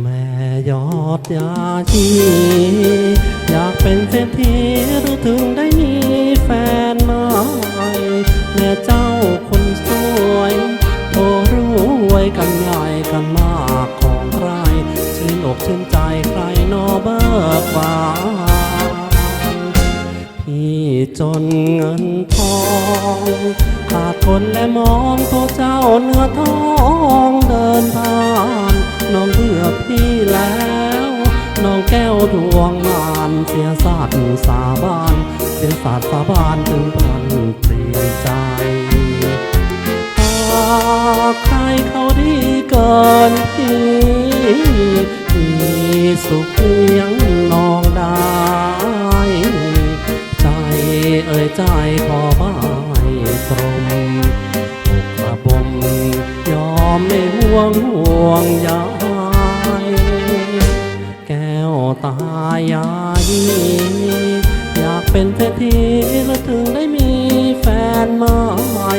แม่ยาชีอยากเป็นเศรษฐีหรือถึงได้มีแฟนใหม่แม่เจ้าคนสวยโทรวยกันใหญ่กันมากของใครชื่นอกชื่นใจใครนอเบิกบานพี่จนเงินทองขาดคนและมองตัวเจ้าเนื้อทองเดินผ่าน ดวงมานเสียสัตว์สาบานเสียสัตว์สาบานถึงพันเปลี่ยนใจหากใครเขาดีเกินพี่มีสุขเลี้ยงนองได้ ใจเอ่ยใจขอบายตรงอกระบมยอมไม่ห่วงห่วงยแตายาย อยากเป็นเศรษฐีแล้วถึงได้มีแฟนใหม่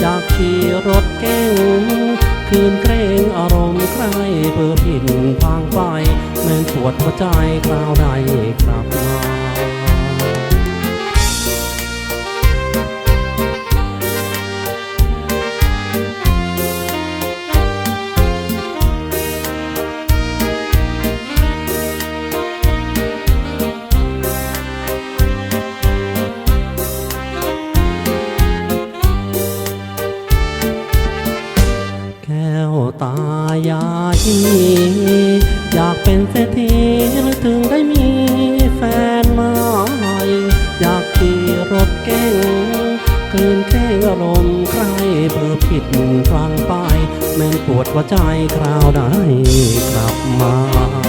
อยากขี่รถเก่งคืนเกรงอารมณ์ใครเพื่อผิดทางไปแม่นปวดหัวใจคราวใดกลับมาายายอยากเป็นเศรษฐีหรือถึงได้มีแฟนใหม่อยากขี่รถเก่งคืนแค่อารมณ์ใครเบอร์ผิดฟังไป แม่นปวดหัวใจคราวใดกลับมา